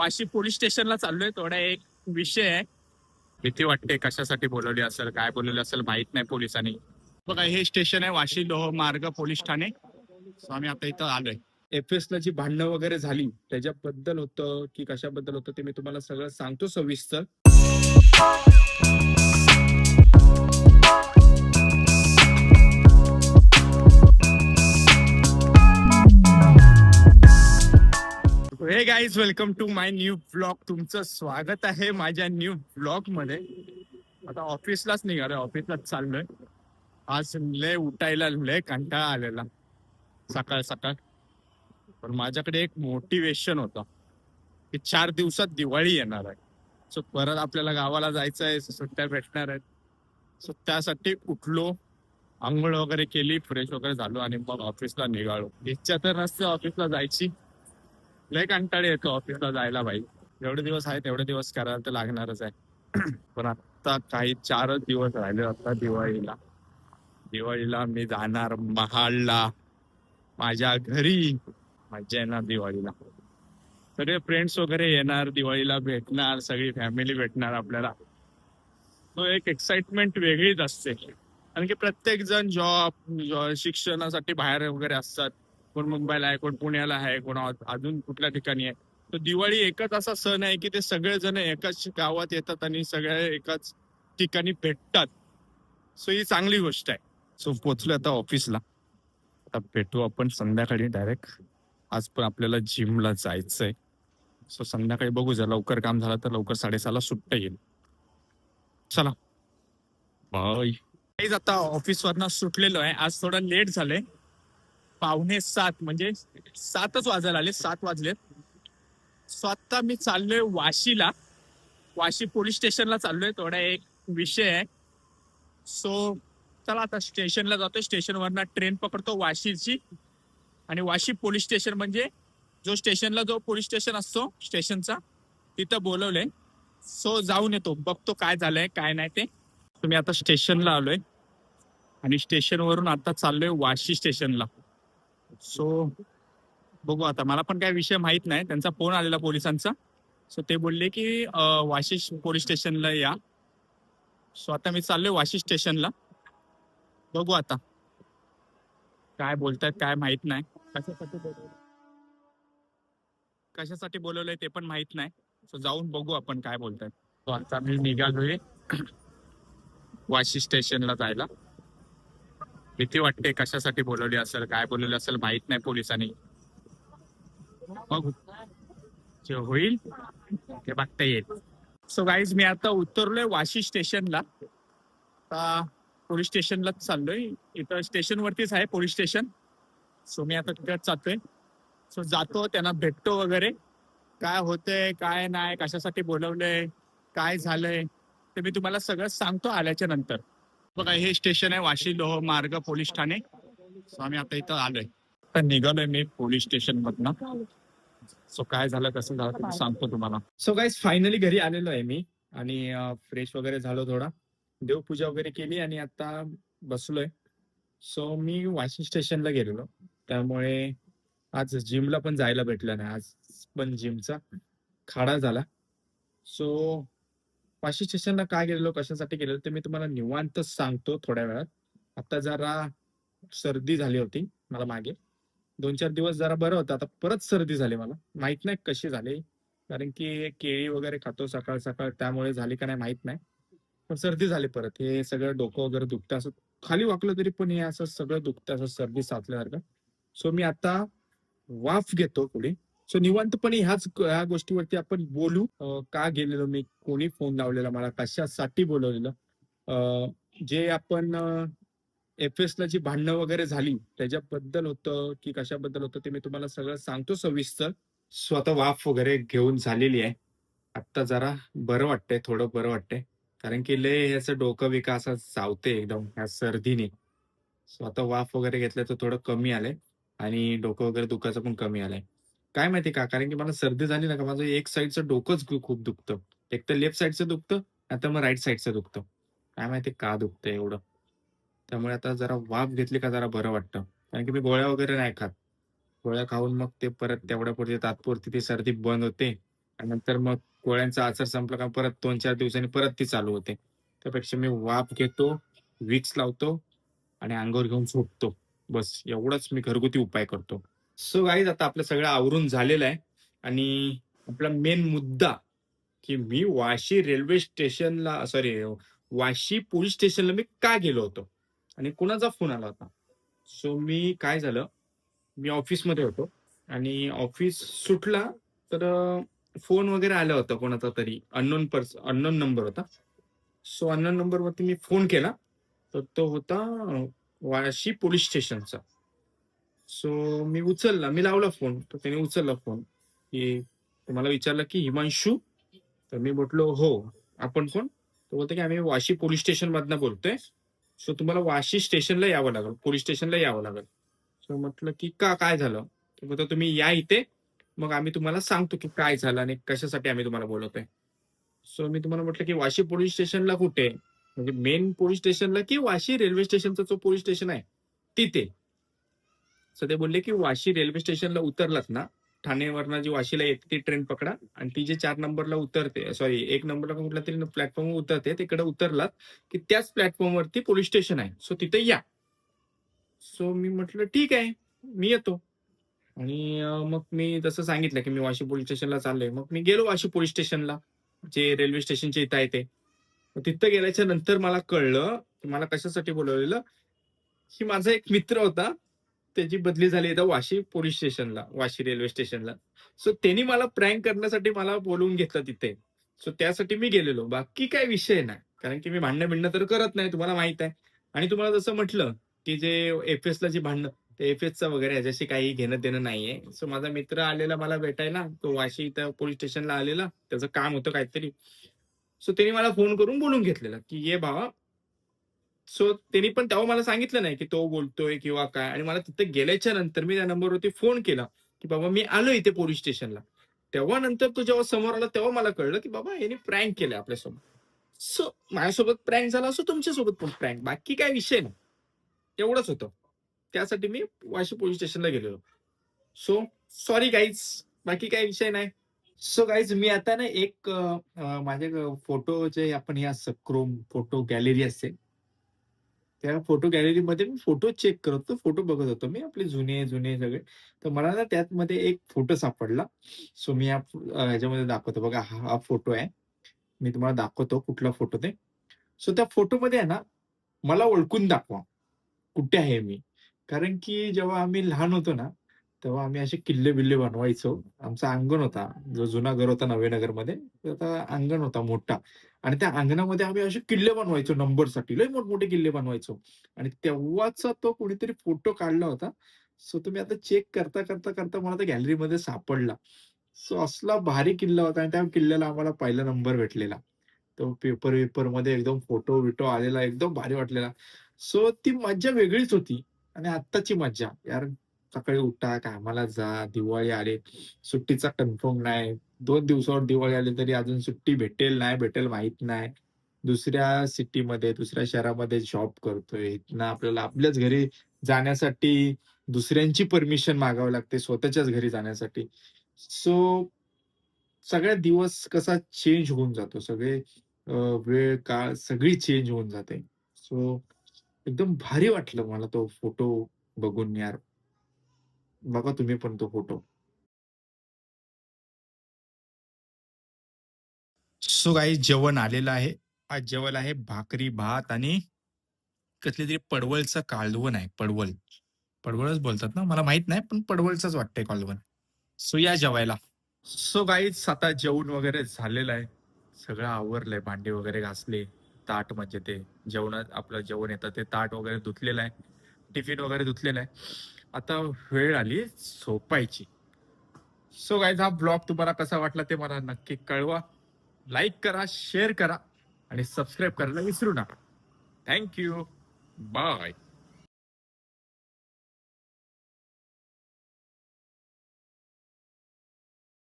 Vashi police स्टेशनला चाललोय थोडा एक विषय आहे. भीती वाटते कशासाठी बोलवली असेल काय बोलवली असेल माहीत नाही पोलिसांनी. बघा हे स्टेशन आहे वाशी लोह मार्ग पोलीस ठाणे. आम्ही आता इथं आलोय. एफ एस ला जी भांडणं वगैरे झाली त्याच्याबद्दल होतं की कशाबद्दल होतं ते मी तुम्हाला सगळं सांगतो सविस्तर. Hey guys welcome to my new blog तुमचं स्वागत आहे माझ्या न्यू ब्लॉगमध्ये. आता ऑफिसलाच निघालोय ऑफिसलाच चाललोय. आज लय उठायला लय कंटाळा आलेला. सकाळ सकाळ. पण माझ्याकडे एक मोटिवेशन होता की चार दिवसात दिवाळी येणार आहे. सो परत आपल्याला गावाला जायचं आहे सुट्ट्या भेटणार आहेत. सो त्यासाठी उठलो आंघोळ वगैरे केली फ्रेश वगैरे झालो आणि मग ऑफिसला निघालो. इच्छा तर नसते ऑफिसला जायची. लय कंटाळ येतो ऑफिसला जायला भाई जेवढे दिवस आहेत तेवढे दिवस करायला तर लागणारच आहे. पण आता काही चारच दिवस राहिले आता दिवाळीला. दिवाळीला मी जाणार महाडला. माझ्या घरी. मजा येणार दिवाळीला. सगळे फ्रेंड्स वगैरे येणार दिवाळीला भेटणार सगळी फॅमिली भेटणार आपल्याला. तो एक एक्साइटमेंट वेगळीच असते. कारण की प्रत्येक जण जॉब शिक्षणासाठी बाहेर वगैरे असतात. कोण मुंबईला आहे कोण पुण्याला आहे कोण अजून कुठल्या ठिकाणी आहे. तर दिवाळी एकच असा सण आहे की ते सगळेजण एकाच गावात येतात आणि सगळे एकाच ठिकाणी भेटतात. सो ही चांगली गोष्ट आहे. सो पोचलो आता ऑफिसला आता भेटू आपण संध्याकाळी डायरेक्ट आज पण आपल्याला जिमला जायचंय. सो संध्याकाळी बघू जर लवकर काम झालं तर लवकर साडेसहाला सुट्टा येईल. चला. बाय आता ऑफिस वरनं सुटलेलो आहे. आज थोडं लेट झालंय. पावणे सात म्हणजे सातच वाजायला आले सात वाजले सो आता मी चाललोय वाशीला. वाशी पोलीस स्टेशनला चाललोय थोडा एक विषय आहे. सो चला आता स्टेशनला जातोय. स्टेशनवरनं ट्रेन पकडतो वाशीची. आणि वाशी पोलीस स्टेशन म्हणजे जो स्टेशनला जो पोलीस स्टेशन असतो स्टेशनचा तिथं बोलवलंय. सो जाऊन येतो. बघतो काय झालंय काय नाही ते. तुम्ही आता स्टेशनला आलोय. आणि स्टेशनवरून आता चाललोय वाशी स्टेशनला. सो बघू आता. मला पण काय विषय माहीत नाही. त्यांचा फोन आलेला पोलिसांचा. सो ते बोलले की वाशिष पोलीस स्टेशनला या. सो आता मी चाललोय वाशिष स्टेशनला. बघू आता. काय बोलतायत काय माहीत नाही. कशासाठी बोलवलंय? कशासाठी बोलवलंय ते पण माहीत नाही. सो जाऊन बघू आपण काय बोलतायत. आता मी निघालोय वाशिष स्टेशनला जायला. भीती वाटते कशासाठी बोलवली असेल काय बोलवली असेल माहीत नाही पोलिसांनी. मग जे होईल ते बघता येईल. सो गाईज मी आता उतरलोय वाशी स्टेशनला. पोलीस स्टेशनलाच चाललोय. इथं स्टेशनवरतीच आहे पोलीस स्टेशन. सो मी आता तिथं जातोय. सो जातो त्यांना भेटतो वगैरे. काय होतंय काय नाही कशासाठी बोलवलंय काय झालंय ते मी तुम्हाला सगळं सांगतो आल्याच्यानंतर. बघा हे स्टेशन आहे वाशी लोह मार्ग पोलीस ठाणे. सो आम्ही आता इथं आलोय. तर निघालोय मी पोलीस स्टेशन मधनं. सो काय झालं कसं झालं ते सांगतो तुम्हाला. सो गाईज फायनली घरी आलेलो आहे मी. आणि फ्रेश वगैरे झालो थोडा. देवपूजा वगैरे केली आणि आता बसलोय. सो मी वाशी स्टेशनला गेलेलो. त्यामुळे आज जिमला पण जायला भेटलं नाही. आज पण जिमचा खाडा झाला. सो पाचशे स्टेशनला काय गेलेलो कशासाठी गेलेलो ते मी तुम्हाला निवांत सांगतो थोड्या वेळात. आता जरा सर्दी झाली होती मला मागे. दोन चार दिवस जरा बरं होतं. आता परत सर्दी झाली मला. माहीत नाही कशी झाली. कारण की केळी वगैरे खातो सकाळ सकाळ त्यामुळे झाली का नाही माहीत नाही. पण सर्दी झाली परत. हे सगळं डोकं वगैरे दुखतं असं. खाली वाकलं तरी पण हे असं सगळं दुखतं असं सर्दी साचल्यासारखं. सो मी आता वाफ घेतो पुढे सो निवांतपणे ह्याच ह्या गोष्टीवरती आपण बोलू. का गेलेलो मी? कोणी फोन लावलेला मला? कशासाठी बोलवलेलं? जे आपण एफ एस ला जी भांडणं वगैरे झाली त्याच्याबद्दल होतं की कशाबद्दल होतं ते मी तुम्हाला सगळं सांगतो सविस्तर. स्वतः वाफ वगैरे घेऊन झालेली आहे. आता जरा बरं वाटतंय थोडं बरं वाटतंय. कारण की लय ह्याचं डोकं विकासात चावते एकदम ह्या सर्दीने. स्वतः वाफ वगैरे घेतलं तर थोडं कमी आलंय. आणि डोकं वगैरे दुखायचं पण कमी आलंय. काय माहिती का? कारण की मला सर्दी झाली ना का माझं एक साईडचं डोकंच खूप दुखतं. एक तर लेफ्ट साईडचं दुखतं आता मग राईट साईडचं दुखतं. काय माहिती का दुखतं एवढं. त्यामुळे आता जरा वाफ घेतली का जरा बरं वाटतं. कारण की मी गोळ्या वगैरे नाही खात. गोळ्या खाऊन मग ते परत तेवढ्या पुरती तात्पुरती ती सर्दी बंद होते. आणि नंतर मग गोळ्यांचा आसर संपला का परत दोन चार दिवसांनी परत ती चालू होते. त्यापेक्षा मी वाफ घेतो विक्स लावतो आणि अंगावर घेऊन झोपतो. बस एवढाच मी घरगुती उपाय करतो. सो गाईज आता आपलं सगळं आवरून झालेलं आहे. आणि आपला मेन मुद्दा की मी वाशी रेल्वे स्टेशनला सॉरी वाशी पोलीस स्टेशनला मी का गेलो होतो? आणि कुणाचा फोन आला होता? सो मी काय झालं? मी ऑफिसमध्ये होतो. आणि ऑफिस सुटला तर फोन वगैरे आला होता कोणाचा तरी. अननोन पर्स अननोन नंबर होता. सो अननोन नंबरवरती मी फोन केला. तर तो होता वाशी पोलीस स्टेशनचा सो मी उचलला. मी लावला फोन तर त्याने उचलला फोन की मला विचारलं की हिमांशू? तर मी म्हटलो हो. आपण कोण? तो बोलतो की आम्ही वाशी पोलीस स्टेशन मधनं बोलतोय. सो तुम्हाला वाशी स्टेशनला यावं लागेल. पोलीस स्टेशनला यावं लागेल. सो म्हटलं की का? काय झालं? तर बोलतो तुम्ही या इथे. मग आम्ही तुम्हाला सांगतो की काय झालं आणि कशासाठी आम्ही तुम्हाला बोलवतोय. सो मी तुम्हाला म्हटलं की वाशी पोलीस स्टेशनला कुठे? म्हणजे मेन पोलीस स्टेशनला की वाशी रेल्वे स्टेशनचा जो पोलीस स्टेशन आहे तिथे. सो ते बोलले की वाशी रेल्वे स्टेशनला उतरलात ना ठाणेवरनं जी वाशीला येते ती ट्रेन पकडा आणि ती जे चार नंबरला उतरते सॉरी एक नंबरला कुठल्या तरी प्लॅटफॉर्म उतरते तिकडे उतरलात की त्याच प्लॅटफॉर्मवरती पोलीस स्टेशन आहे. सो तिथे या. सो मी म्हटलं ठीक आहे मी येतो. आणि मग मी तसं सांगितलं की मी वाशी पोलीस स्टेशनला चाललोय मग मी गेलो वाशी पोलीस स्टेशनला जे रेल्वे स्टेशनच्या इथं आहे ते. तिथं गेल्याच्यानंतर मला कळलं की मला कशासाठी बोलवलेलं की माझा एक मित्र होता त्याची बदली झाली इथं वाशी पोलीस स्टेशनला वाशी रेल्वे स्टेशनला. सो त्यांनी मला प्रँक करण्यासाठी मला बोलवून घेतलं तिथे. सो त्यासाठी मी गेलेलो. बाकी काय विषय नाही. कारण की मी भांडणं बिंडणं तर करत नाही तुम्हाला माहीत आहे. आणि तुम्हाला जसं म्हटलं की जे एफ ला जे भांडणं ते एफ एसचं वगैरे ह्याच्याशी काही घेणं देणं नाहीये. सो माझा मित्र आलेला मला भेटायला. तो वाशी इथं पोलीस स्टेशनला आलेला. त्याचं काम होतं काहीतरी. सो त्यांनी मला फोन करून बोलून घेतलेला की ये भावा सो त्यांनी पण तेव्हा मला सांगितलं नाही की तो बोलतोय किंवा काय. आणि मला तिथे गेल्याच्यानंतर मी त्या नंबरवरती फोन केला की बाबा मी आलो इथे पोलीस स्टेशनला तेव्हा नंतर तो जेव्हा समोर आला तेव्हा मला कळलं की बाबा याने प्रँक केलं आपल्यासोबत सो माझ्यासोबत प्रँक झाला असो तुमच्यासोबत पण प्रँक बाकी काय विषय नाही. एवढंच होतं. त्यासाठी मी वाशी पोलीस स्टेशनला गेलेलो. सो सॉरी गाईज बाकी काही विषय नाही. सो गाईज मी आता ना एक माझे फोटो जे आपण या क्रोम फोटो गॅलरी असते त्या फोटो गॅलरीमध्ये मी फोटो चेक करत होतो फोटो बघत होतो मी आपले जुने जुने सगळे. तर मला ना त्यातमध्ये एक फोटो सापडला. सो मी याच्यामध्ये ह्याच्यामध्ये दाखवतो बघा हा हा फोटो आहे. मी तुम्हाला दाखवतो कुठला फोटो ते. सो त्या फोटोमध्ये आहे ना मला ओळखून दाखवा कुठे आहे मी. कारण की जेव्हा आम्ही लहान होतो ना तेव्हा आम्ही असे किल्ले बिल्ले बनवायचो. आमचा अंगण होता जो जुना घर होता नवेनगरमध्ये त्याचा अंगण होता मोठा. आणि त्या अंगणामध्ये आम्ही असे किल्ले बनवायचो नंबरसाठी. लय मोठमोठे किल्ले बनवायचो. आणि तेव्हाचा तो कोणीतरी फोटो काढला होता. सो तुम्ही आता चेक करता करता करता मला त्या गॅलरीमध्ये सापडला. सो असला भारी किल्ला होता आणि त्या किल्ल्याला आम्हाला पहिला नंबर भेटलेला. तो पेपर वेपरमध्ये एकदम फोटो बिटो आलेला एकदम भारी वाटलेला. सो ती मज्जा वेगळीच होती आणि आत्ताची मज्जा. यार सकाळी उठा कामाला जा दिवाळी आले. सुट्टीचा कन्फर्म नाही. दोन दिवसावर दिवाळी आली तरी अजून सुट्टी भेटेल नाही भेटेल माहीत नाही. दुसऱ्या सिटीमध्ये दुसऱ्या शहरामध्ये जॉब करतोय. इथनं आपल्याला आपल्याच घरी जाण्यासाठी दुसऱ्यांची परमिशन मागावी लागते स्वतःच्याच घरी जाण्यासाठी. सो सगळ्या दिवस कसा चेंज होऊन जातो. सगळे वेळ काळ सगळी चेंज होऊन जाते. सो एकदम भारी वाटलं मला तो फोटो बघून यार. बघा तुम्ही पण तो फोटो सो काही जेवण आलेलं आहे. आज जेवण आहे भाकरी भात आणि कसली तरी पडवळचं कालवण आहे पडवळ. पडवळच बोलतात ना मला माहीत नाही पण पडवळचंच वाटतंय कालवण. सो या जेवायला. सो गाईच आता जेवण वगैरे झालेलं आहे. सगळं आवरलंय भांडे वगैरे घासले ताट म्हणजे ते जेवणात आपलं जेवण येतं ते ताट वगैरे धुतलेलं आहे. टिफिन वगैरे धुतलेलं आहे. आता वेळ आली झोपायची. सो गाईज हा ब्लॉग तुम्हाला कसा वाटला ते मला नक्की कळवा. लाईक करा शेअर करा आणि सबस्क्राईब करायला विसरू नका. Thank you bye.